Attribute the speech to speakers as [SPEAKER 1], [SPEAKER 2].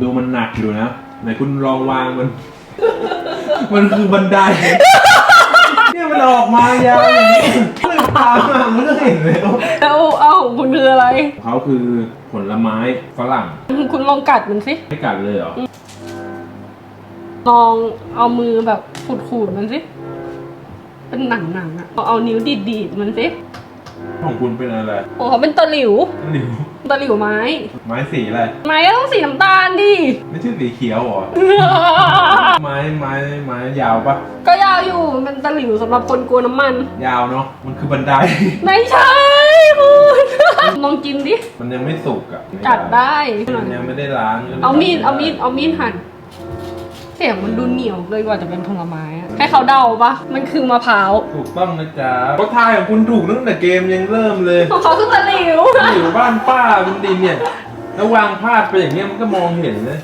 [SPEAKER 1] ดูมันหนักอยู่นะไหนคุณลองวางมัน มันคือบันได เนี่ยมันออกมายาวอย่างนี้ลืมตามามันก็เห็นแล้ว
[SPEAKER 2] เอาเอาของคุณคืออะไร
[SPEAKER 1] เขาคือผลไม้ฝรั่ง
[SPEAKER 2] คุณลองกัดมันสิ
[SPEAKER 1] ไม่กัดเลยเหรอ
[SPEAKER 2] ลองเอามือแบบขูดๆมันสิ เป็นหนังๆอะเอาเอานิ้วดีดๆมันสิ
[SPEAKER 1] ของคุณเป็นอะไร
[SPEAKER 2] ของเขาเป็นตะหลิว
[SPEAKER 1] หลิว
[SPEAKER 2] ตะหลิวไม้
[SPEAKER 1] ไม้สีอะไร
[SPEAKER 2] ไม้ก็ต้องสีน้ำตาลดิ
[SPEAKER 1] ไม่ใช่สีเขียวเหรอ ไม้ไม้ไม้ยาวปะ
[SPEAKER 2] ก็ยาวอยู่มันเป็นตะหลิวสำหรับคนกลัวน้ำมัน
[SPEAKER 1] ยาวเนาะ มันคือบันได
[SPEAKER 2] ไม่ใช่คุณลองกินดิ
[SPEAKER 1] มันยังไม่สุกอะ
[SPEAKER 2] กัดได้
[SPEAKER 1] มันยังไม่ได้ล้างก็ลย
[SPEAKER 2] เอามีดเอามีดเอามีดหั่น เสียงมันดูเหนียวเลยกว่าจะเป็นผลไม้อะ ให้เขาเดาปะมันคือมะพร้าว
[SPEAKER 1] ถูกต้องนะจ๊ะก็ทายของคุณถูกตั้งแต่เกมยังเริ่มเลย
[SPEAKER 2] ของเขาคือตะหลิว
[SPEAKER 1] อยู่บ้านป้าคุณดินเนี่ยแล้ววางพลาดไปอย่างเงี้ยมันก็มองเห็นเลย